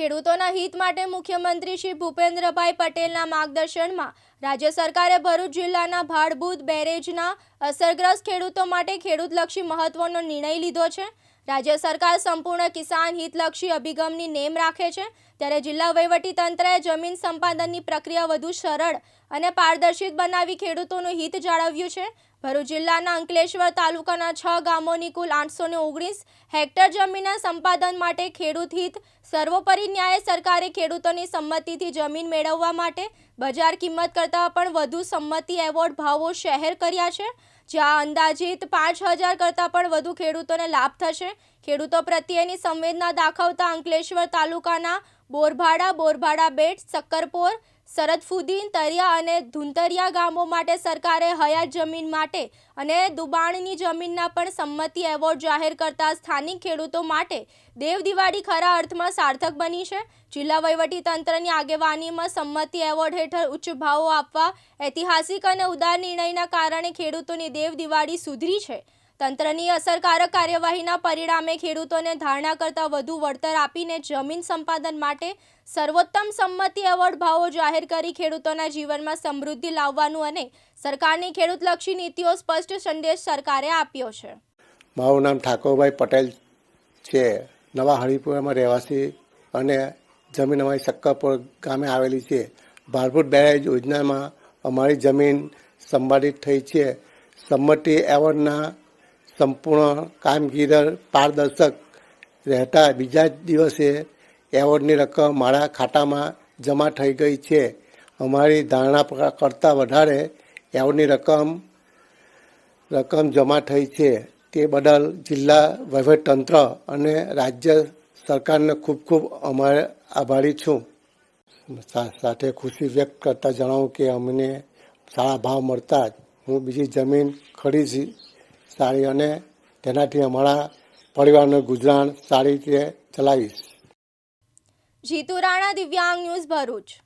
ખેડૂતોના હિત માટે મુખ્યમંત્રી શ્રી ભૂપેન્દ્રભાઈ પટેલના માર્ગદર્શનમાં રાજ્ય સરકારે ભરૂચ જિલ્લાના ભાડભૂત બેરેજના અસરગ્રસ્ત ખેડૂતો માટે ખેડૂતલક્ષી મહત્વનો નિર્ણય લીધો છે. રાજ્ય સરકાર સંપૂર્ણ કિસાન હિતલક્ષી અભિગમની નેમ રાખે છે. ત્યારે જિલ્લા વહીવટીતંત્રએ જમીન સંપાદનની પ્રક્રિયા વધુ સરળ અને પારદર્શિત બનાવી ખેડૂતોનું હિત જાળવ્યું છે. ભરૂચ જિલ્લાના અંકલેશ્વર તાલુકાના છ ગામોની કુલ આઠસો ઓગણીસ હેક્ટર જમીનના સંપાદન માટે ખેડૂત હિત સર્વોપરી ન્યાય સરકારે ખેડૂતોની સંમતિથી જમીન મેળવવા માટે બજાર કિંમત કરતાં પણ વધુ સંમતિ એવોર્ડ ભાવો શહેર કર્યા છે, જ્યાં અંદાજિત પાંચ હજાર કરતાં પણ વધુ ખેડૂતોને લાભ થશે. ખેડૂતો પ્રત્યેની સંવેદના દાખવતા અંકલેશ્વર તાલુકાના બોરભાડા બોરભાડા બેટ સક્કરપોર સરદફુદીન તરિયા અને ધુંતરિયા ગામો માટે સરકારે હયાત જમીન માટે અને દુબાણની જમીનના પણ સંમતિ એવોર્ડ જાહેર કરતા સ્થાનિક ખેડૂતો માટે દેવદિવાળી ખરા અર્થમાં સાર્થક બની છે. જિલ્લા વહીવટી તંત્રની આગેવાનીમાં સંમતિ એવોર્ડ હેઠળ ઉચ્ચ ભાવો આપવા ઐતિહાસિક અને ઉદાર નિર્ણયના કારણે ખેડૂતોની દેવદિવાળી સુધરી છે. તંત્રની અસરકારક કાર્યવાહીના પરિણામે ખેડૂતોને ધારણા કરતાં વધુ વળતર આપીને જમીન સંપાદન માટે સર્વોત્તમ સંમતિ એવોર્ડ ભાવો જાહેર કરી ખેડૂતોના જીવનમાં સમૃદ્ધિ લાવવાનું અને સરકારની ખેડૂતલક્ષી નીતિઓ સ્પષ્ટ સંદેશ સરકારે આપ્યો છે. મારું નામ ઠાકોરભાઈ પટેલ છે. નવા હરિપુરામાં રહેવાસી અને જમીન અમારી સક્કરપુર ગામે આવેલી છે. ભારભૂત બેરેજ યોજનામાં અમારી જમીન સંપાદિત થઈ છે. સંમતિ એવોર્ડના સંપૂર્ણ કામગીરી પારદર્શક રહેતા બીજા જ દિવસે એવોર્ડની રકમ મારા ખાતામાં જમા થઈ ગઈ છે. અમારી ધારણા કરતાં વધારે એવોર્ડની રકમ રકમ જમા થઈ છે. તે બદલ જિલ્લા વહીવટતંત્ર અને રાજ્ય સરકારને ખૂબ ખૂબ અમારે, આભારી છું. સાથે ખુશી વ્યક્ત કરતા જણાવું કે અમને સારા ભાવ મળતા જ હું બીજી જમીન ખરીદી સારી અને તેનાથી અમારા પરિવારનું ગુજરાન સારી રીતે ચલાવીશ. જીતુ રાણા દિવ્યાંગ ન્યૂઝ ભરૂચ.